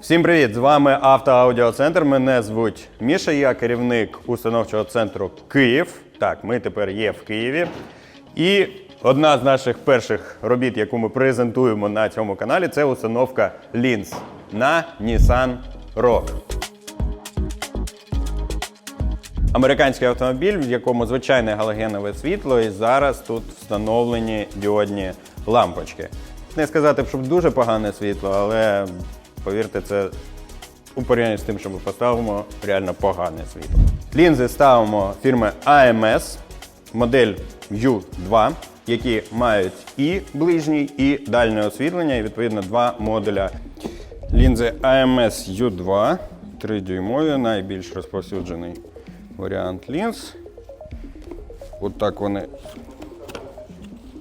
Всім привіт! З вами Автоаудіоцентр. Мене звуть Міша. Я керівник установчого центру Київ. Так, ми тепер є в Києві. І одна з наших перших робіт, яку ми презентуємо на цьому каналі, це установка лінз на Nissan Rogue. Американський автомобіль, в якому звичайне галогенове світло, і зараз тут встановлені діодні лампочки. Не сказати, щоб дуже погане світло, але повірте, це у порівнянні з тим, що ми поставимо реально погане світло. Лінзи ставимо фірми AMS, модель U2, які мають і ближній, і дальнє освітлення, і відповідно два модуля. Лінзи AMS U2, 3-дюймові, найбільш розповсюджений варіант лінз. От вони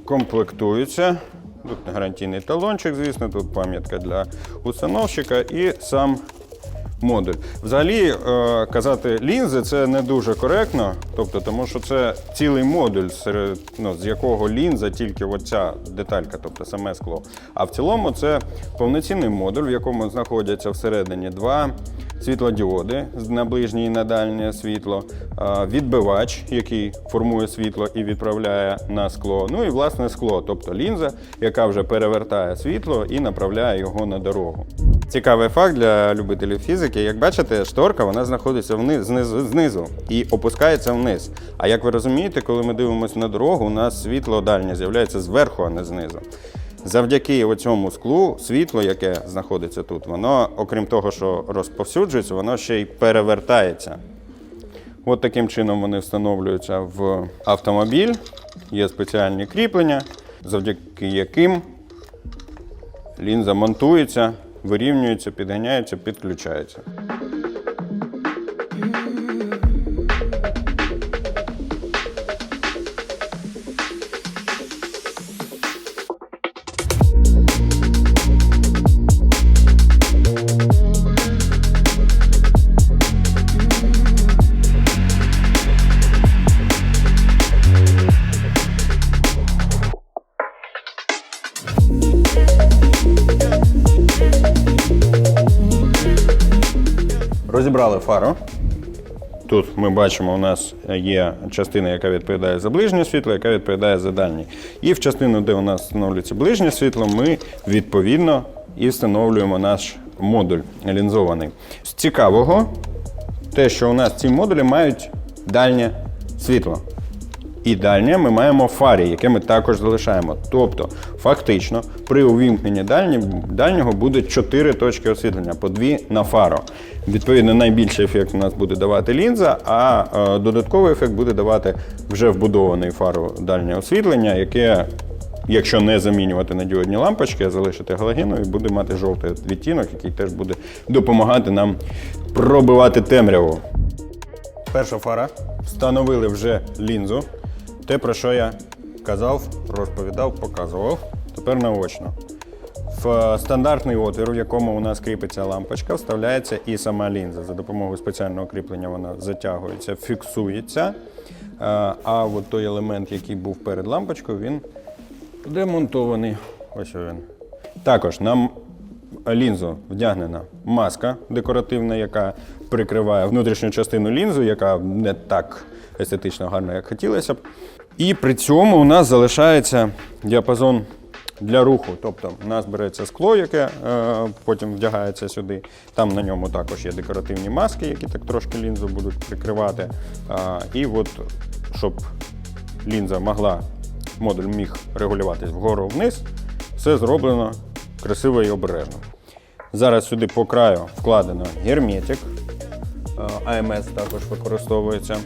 комплектуються. Тут гарантійний талончик, звісно, тут пам'ятка для установщика і сам модуль. Взагалі, е, казати лінзи це не дуже коректно, тобто, тому що це цілий модуль, серед, ну, з якого лінза тільки оця деталька, тобто саме скло. А в цілому це повноцінний модуль, в якому знаходяться всередині два світлодіоди на ближнє і на дальнє світло, відбивач, який формує світло і відправляє на скло. Ну і власне скло, тобто лінза, яка вже перевертає світло і направляє його на дорогу. Цікавий факт для любителів фізики. Як бачите, шторка вона знаходиться вниз, знизу, знизу і опускається вниз. А як ви розумієте, коли ми дивимося на дорогу, у нас світло дальнє з'являється зверху, а не знизу. Завдяки цьому склу світло, яке знаходиться тут, воно, окрім того, що розповсюджується, воно ще й перевертається. От таким чином вони встановлюються в автомобіль. Є спеціальні кріплення, завдяки яким лінза монтується, вирівнюється, підганяється, підключається. Розібрали фару. Тут ми бачимо, у нас є частина, яка відповідає за ближнє світло, яка відповідає за дальнє. І в частину, де у нас встановлюється ближнє світло, ми відповідно і встановлюємо наш модуль лінзований. З цікавого, те, що у нас ці модулі мають дальнє світло. І дальнє ми маємо фарі, яке ми також залишаємо. Тобто, фактично, при увімкненні дальнього буде 4 точки освітлення, по 2 на фару. Відповідно, найбільший ефект у нас буде давати лінза, а е, додатковий ефект буде давати вже вбудований фару дальнє освітлення, яке, якщо не замінювати на діодні лампочки, а залишити галогенові, буде мати жовтий відтінок, який теж буде допомагати нам пробивати темряву. Перша фара. Встановили вже лінзу. Те, про що я казав, розповідав, показував. Тепер наочно. В е, стандартний отвір, в якому у нас кріпиться лампочка, вставляється і сама лінза. За допомогою спеціального кріплення вона затягується, фіксується. Е, А от той елемент, який був перед лампочкою, він демонтований. Ось він. Також нам лінзу вдягнена маска декоративна, яка прикриває внутрішню частину лінзу, яка не так естетично гарна, як хотілося б. І при цьому у нас залишається діапазон для руху. Тобто у нас береться скло, яке е, потім вдягається сюди. Там на ньому також є декоративні маски, які так трошки лінзу будуть прикривати. А, і от, щоб лінза могла, модуль міг регулюватись вгору-вниз, все зроблено красиво і обережно. Зараз сюди по краю вкладено герметик. АМС також використовується.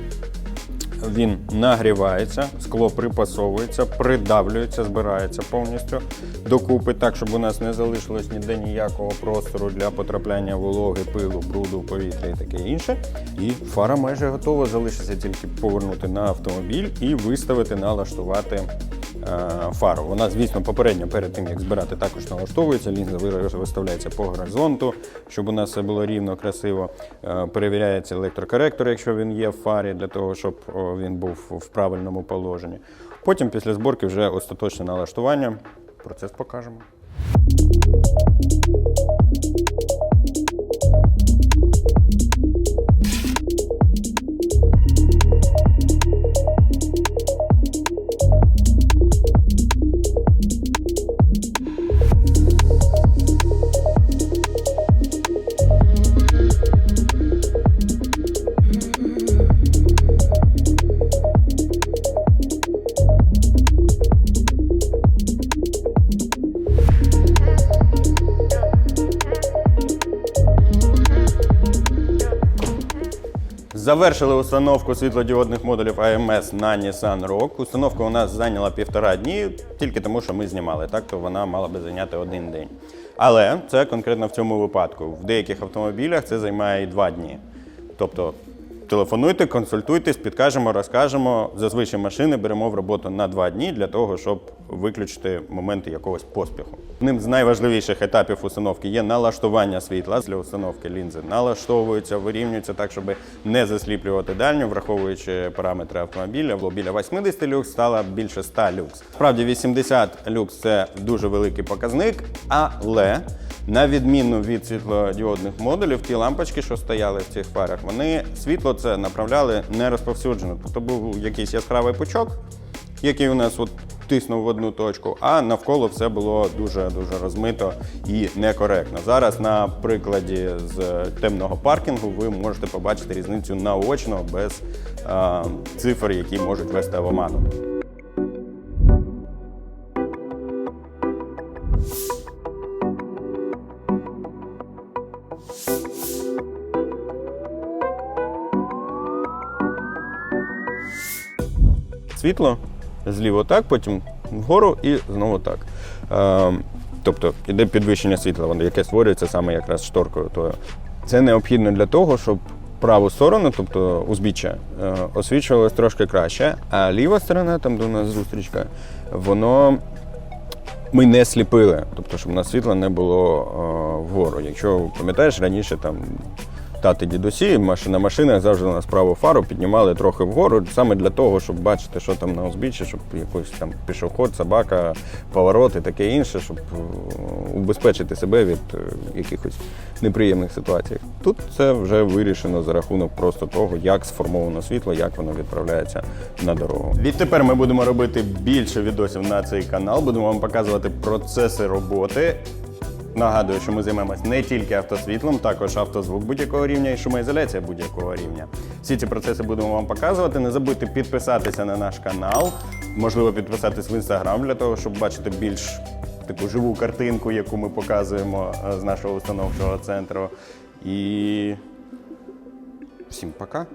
Він нагрівається, скло припасовується, придавлюється, збирається повністю докупи, так, щоб у нас не залишилось ніде ніякого простору для потрапляння вологи, пилу, бруду, повітря і таке інше. І фара майже готова. Залишиться тільки повернути на автомобіль і виставити, налаштувати фару. Вона, звісно, попередньо перед тим, як збирати, також налаштовується. Лінза виставляється по горизонту, щоб у нас все було рівно, красиво. Е, Перевіряється електрокоректор, якщо він є в фарі, для того, щоб він був в правильному положенні. Потім після зборки вже остаточне налаштування. Процес покажемо. Завершили установку світлодіодних модулів АМС на Nissan Rogue. Установка у нас зайняла півтора дні, тільки тому, що ми знімали. Так то вона мала би зайняти один день. Але це конкретно в цьому випадку. В деяких автомобілях це займає і два дні. Тобто телефонуйте, консультуйтесь, підкажемо, розкажемо. Зазвичай машини беремо в роботу на два дні для того, щоб виключити моменти якогось поспіху. Одним з найважливіших етапів установки є налаштування світла для установки лінзи. Налаштовуються, вирівнюються так, щоб не засліплювати дальню, враховуючи параметри автомобіля. Було біля 80 люкс, стало більше 100 люкс. Справді 80 люкс це дуже великий показник, але на відміну від світлодіодних модулів, ті лампочки, що стояли в цих фарах, вони світло це направляли не розповсюджено. Тобто був якийсь яскравий пучок, який у нас от тиснув в одну точку, а навколо все було дуже дуже розмито і некоректно. Зараз на прикладі з темного паркінгу ви можете побачити різницю наочно без а, цифр, які можуть вести в оману. Світло зліво так, потім вгору і знову так. Е, тобто іде підвищення світла, воно, яке створюється саме якраз шторкою. тою. Це необхідно для того, щоб праву сторону, тобто узбіччя, е, освічувалось трошки краще, а ліва сторона, там де у нас зустрічка, воно ми не сліпили, тобто, щоб у нас світла не було е, вгору. Якщо пам'ятаєш, раніше там тати дідусі, машина на машинах завжди у нас праву фару піднімали трохи вгору, саме для того, щоб бачити, що там на узбіччі, щоб якийсь там пішоход, собака, поворот і таке інше, щоб е, убезпечити себе від е, якихось неприємних ситуацій. Тут це вже вирішено за рахунок просто того, як сформовано світло, як воно відправляється на дорогу. Відтепер ми будемо робити більше відосів на цей канал, будемо вам показувати процеси роботи. Нагадую, що ми займемось не тільки автосвітлом, також автозвук будь-якого рівня і шумоізоляція будь-якого рівня. Всі ці процеси будемо вам показувати. Не забудьте підписатися на наш канал, можливо, підписатись в інстаграм для того, щоб бачити більш таку живу картинку, яку ми показуємо е, з нашого установчого центру. І всім пока.